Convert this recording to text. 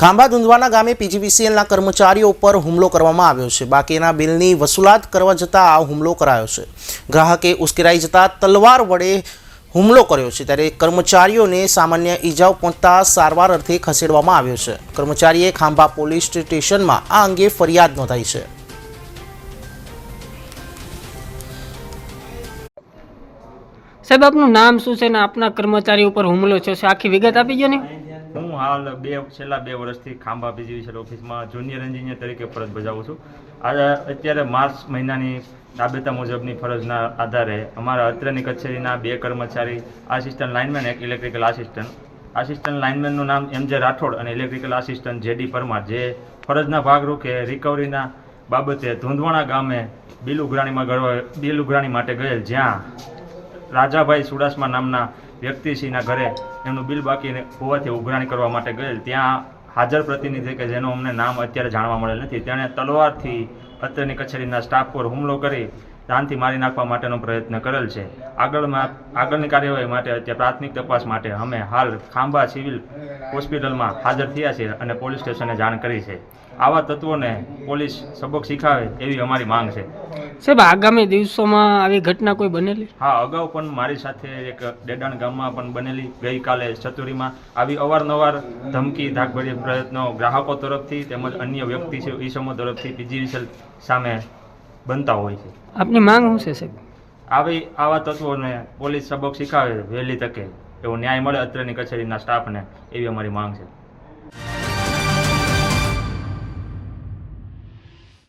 ખાંભા ધુંધવાના ગામે પીજીવીસીએલના કર્મચારીઓ પર હુમલો કરવામાં આવ્યો છે. બાકીના બિલની વસૂલાત કરવા જતાં આ હુમલો કરાયો છે. ગ્રાહકે ઉશ્કેરાઈ જતા તલવાર વડે હુમલો કર્યો છે ત્યારે કર્મચારીઓને સામાન્ય ઈજાઓ પહોંચતા સારવાર અર્થે ખસેડવામાં આવ્યો છે. કર્મચારીએ ખાંભા પોલીસ સ્ટેશનમાં આ અંગે ફરિયાદ નોંધાઈ છે. સાહેબ, આપનું નામ શું છે ને આપના કર્મચારી ઉપર હુમલો છે? આખી વિગત આપી ગયો ને. હું હાલ બે, છેલ્લા બે વર્ષથી ખાંભા પીજીવીસી ઓફિસમાં. જુનિયર એન્જિનિયર તરીકે ફરજ બજાવું છું. આજે અત્યારે માર્ચ મહિનાની રાબેતા મુજબની ફરજના આધારે અમારા અત્રેની કચેરીના બે કર્મચારી આસિસ્ટન્ટ લાઇનમેન એક ઇલેક્ટ્રિકલ આસિસ્ટન્ટ આસિસ્ટન્ટ લાઇનમેનનું નામ એમ જે રાઠોડ અને ઇલેક્ટ્રિકલ આસિસ્ટન્ટ જેડી પરમાર. જે ફરજના ભાગરૂપે રિકવરીના બાબતે ધૂંધવાણા ગામે બિલ ઉઘરાણીમાં ગળવા બિલ ઉઘરાણી માટે ગયેલ જ્યાં રાજાભાઈ સુડાસમા નામના વ્યક્તિશ્રીના ઘરે એમનું બિલ બાકી હોવાથી ઉઘરાણી કરવા માટે ગયેલ. ત્યાં હાજર પ્રતિનિધિ કે જેનું અમને નામ અત્યારે જાણવા મળેલ નથી. તેણે તલવારથી અત્રેની કચેરીના સ્ટાફ પર હુમલો કરી જાનથી મારી નાખવા માટેનો પ્રયત્ન કરેલ છે. આગળમાં આગળની કાર્યવાહી માટે અત્યારે પ્રાથમિક તપાસ માટે અમે હાલ ખાંભા સિવિલ હોસ્પિટલમાં હાજર થયા છીએ અને પોલીસ સ્ટેશને જાણ કરી છે. આવા તત્વોને પોલીસ સબક શીખાવે એવી અમારી માંગ છે. સાહેબ આગામી દિવસોમાં આવી ઘટના કોઈ બનેલી? હા અગાઉ પણ મારી સાથે એક ડેડાણ ગામમાં પણ બનેલી. ગઈકાલે ચતુરીમાં આવી અવારનવાર ધમકી ધાકભરી પ્રયત્નો ગ્રાહકો તરફથી તેમજ અન્ય વ્યક્તિ છે ઈસમો તરફથી પીજીવીસેલ સામે બનતા હોય છે. આપની માંગ શું છે સાહેબ? આવી આવા તત્વોને પોલીસ સબક શીખાવે વહેલી તકે એવો ન્યાય મળે અત્રેની કચેરીના સ્ટાફને એવી અમારી માંગ છે.